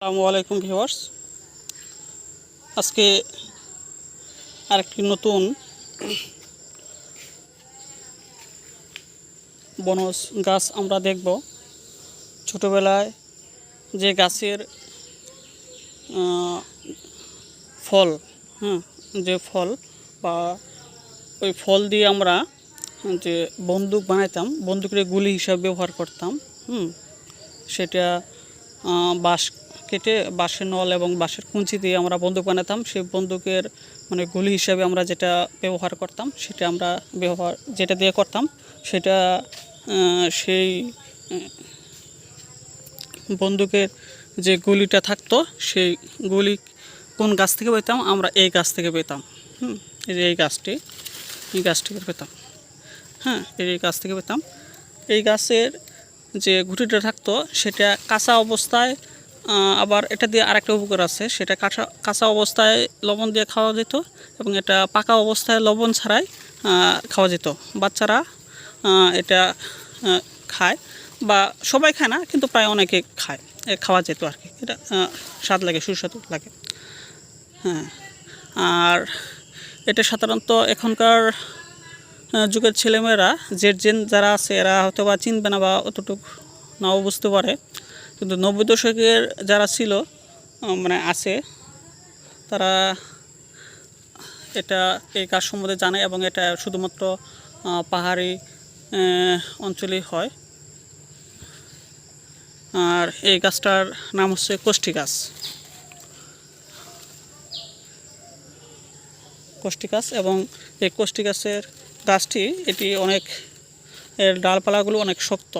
আসসালামু আলাইকুম ভিউয়ার্স। আজকে আরেকটি নতুন বনজ গাছ আমরা দেখব। ছোটোবেলায় যে গাছের ফল হ্যাঁ যে ফল বা ওই ফল দিয়ে আমরা যে বন্দুক বানাইতাম, বন্দুকের গুলি হিসাবে ব্যবহার করতাম, হুম, সেটা বাঁশ কেটে বাঁশের নল এবং বাঁশের কুঞ্চি দিয়ে আমরা বন্দুক বানাতাম। সেই বন্দুকের মানে গুলি হিসাবে আমরা যেটা ব্যবহার করতাম, সেটা আমরা ব্যবহার যেটা দিয়ে করতাম, সেটা সেই বন্দুকের যে গুলিটা থাকতো, সেই গুলি কোন গাছ থেকে পেতাম? আমরা এই গাছ থেকে পেতাম। হুম, এই গাছটি, এই গাছ থেকে পেতাম। হ্যাঁ এই গাছ থেকে পেতাম। এই গাছের যে গুটিটা থাকতো, সেটা কাঁচা অবস্থায় আবার এটা দিয়ে আরেকটা উপকার আছে, সেটা কাঁচা কাঁচা অবস্থায় লবণ দিয়ে খাওয়া যেত এবং এটা পাকা অবস্থায় লবণ ছাড়াই খাওয়া যেত। বাচ্চারা এটা খায় বা সবাই খায় না, কিন্তু প্রায় অনেকে খায় খাওয়া যেত আর কি। এটা স্বাদ লাগে, সুস্বাদু লাগে। হ্যাঁ আর এটা সাধারণত এখনকার যুগের ছেলেমেয়েরা, যে জেন যারা আছে, এরা হয়তো বা চিনবে না বা অতটুকু নাও বুঝতে পারে। কিন্তু নব্বই দশকের যারা ছিল মানে আছে, তারা এটা এই কাজ সম্বন্ধে জানে এবং এটা শুধুমাত্র পাহাড়ি অঞ্চলেই হয়। আর এই গাছটার নাম হচ্ছে কোষ্ঠী গাছ। কোষ্ঠী গাছ এবং এই কোষ্ঠী গাছের গাছটি, এটি অনেক, এর ডালপালাগুলো অনেক শক্ত।